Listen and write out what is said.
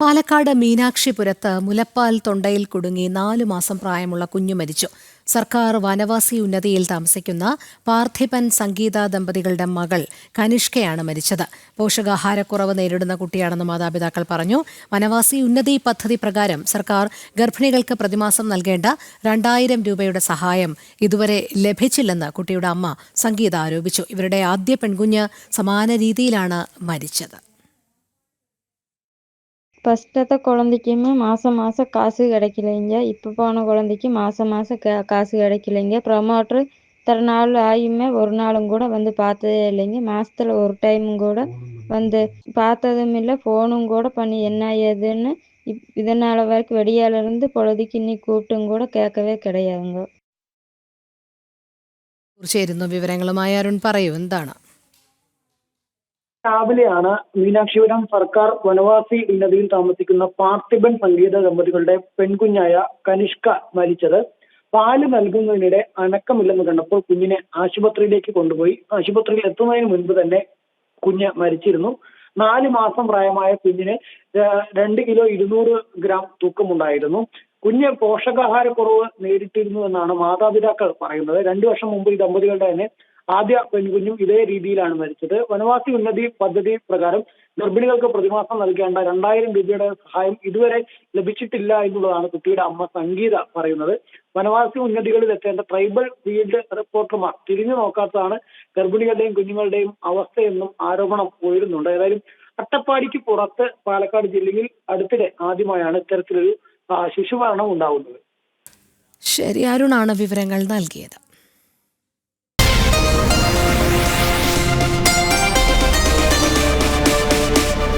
പാലക്കാട് മീനാക്ഷിപുരത്ത് മുലപ്പാൽ തൊണ്ടയിൽ കുടുങ്ങി നാലു മാസം പ്രായമുള്ള കുഞ്ഞു മരിച്ചു. സർക്കാർ വനവാസി ഉന്നതിയിൽ താമസിക്കുന്ന പാർത്ഥിപൻ സംഗീത ദമ്പതികളുടെ മകൾ കനിഷ്കയാണ് മരിച്ചത്. പോഷകാഹാരക്കുറവ് നേരിടുന്ന കുട്ടിയാണെന്ന് മാതാപിതാക്കൾ പറഞ്ഞു. വനവാസി ഉന്നതി പദ്ധതി പ്രകാരം സർക്കാർ ഗർഭിണികൾക്ക് പ്രതിമാസം നൽകേണ്ട രണ്ടായിരം രൂപയുടെ സഹായം ഇതുവരെ ലഭിച്ചില്ലെന്ന് കുട്ടിയുടെ അമ്മ സംഗീത ആരോപിച്ചു. ഇവരുടെ ആദ്യ പെൺകുഞ്ഞ് സമാന രീതിയിലാണ് മരിച്ചത്. ஃபஸ்ட்டத்த குழந்தைக்குமே மாதம் மாதம் காசு கிடைக்கலைங்க இப்போ போன குழந்தைக்கு மாதம் மாதம் கா காசு கிடைக்கலைங்க ப்ரமோட்ரு இத்தனை நாள் ஆகியுமே ஒரு நாளும் கூட வந்து பார்த்ததே இல்லைங்க மாதத்துல ஒரு டைமும் கூட வந்து பார்த்ததும் இல்லை ஃபோனும் கூட பண்ணி என்ன ஏதுன்னு இப் இதனால் வரைக்கும் வெடியாலேருந்து பொழுதுக்கு இன்னி கூப்பிட்டும் கூட கேட்கவே கிடையாதுங்க ചേരുന്നു വിവരങ്ങളുമായി അരുൺ പറയൂ എന്താണ് രാവിലെയാണ് മീനാക്ഷിപുരം സർക്കാർ വനവാസി ഉന്നതിയിൽ താമസിക്കുന്ന പാർത്ഥിബൻ സംഗീത ദമ്പതികളുടെ പെൺകുഞ്ഞായ കനിഷ്ക മരിച്ചത്. പാൽ നൽകുന്നതിനിടെ അനക്കമില്ലെന്ന് കണ്ടപ്പോൾ കുഞ്ഞിനെ ആശുപത്രിയിലേക്ക് കൊണ്ടുപോയി. ആശുപത്രിയിൽ എത്തുന്നതിന് മുൻപ് തന്നെ കുഞ്ഞ് മരിച്ചിരുന്നു. നാല് മാസം പ്രായമായ കുഞ്ഞിന് രണ്ട് കിലോ ഇരുന്നൂറ് ഗ്രാം തൂക്കമുണ്ടായിരുന്നു. കുഞ്ഞ് പോഷകാഹാരക്കുറവ് നേരിട്ടിരുന്നു എന്നാണ് മാതാപിതാക്കൾ പറയുന്നത്. രണ്ടു വർഷം മുമ്പ് ഈ ദമ്പതികളുടെ തന്നെ ആദ്യ പെൺകുഞ്ഞും ഇതേ രീതിയിലാണ് മരിച്ചത്. വനവാസി ഉന്നതി പദ്ധതി പ്രകാരം ഗർഭിണികൾക്ക് പ്രതിമാസം നൽകേണ്ട രണ്ടായിരം രൂപയുടെ സഹായം ഇതുവരെ ലഭിച്ചിട്ടില്ല എന്നുള്ളതാണ് കുട്ടിയുടെ അമ്മ സംഗീത പറയുന്നത്. വനവാസി ഉന്നതികളിൽ എത്തേണ്ട ട്രൈബൽ ഫീൽഡ് റിപ്പോർട്ടർമാർ തിരിഞ്ഞു നോക്കാത്തതാണ് ഗർഭിണികളുടെയും കുഞ്ഞുങ്ങളുടെയും അവസ്ഥയെന്നും ആരോപണം ഉയരുന്നുണ്ട്. ഏതായാലും അട്ടപ്പാടിക്ക് പുറത്ത് പാലക്കാട് ജില്ലയിൽ അടുത്തിടെ ആദ്യമായാണ് ഇത്തരത്തിലൊരു ശിശുമരണം ഉണ്ടാവുന്നത്. ശരി അരുണാണ് വിവരങ്ങൾ നൽകിയത്.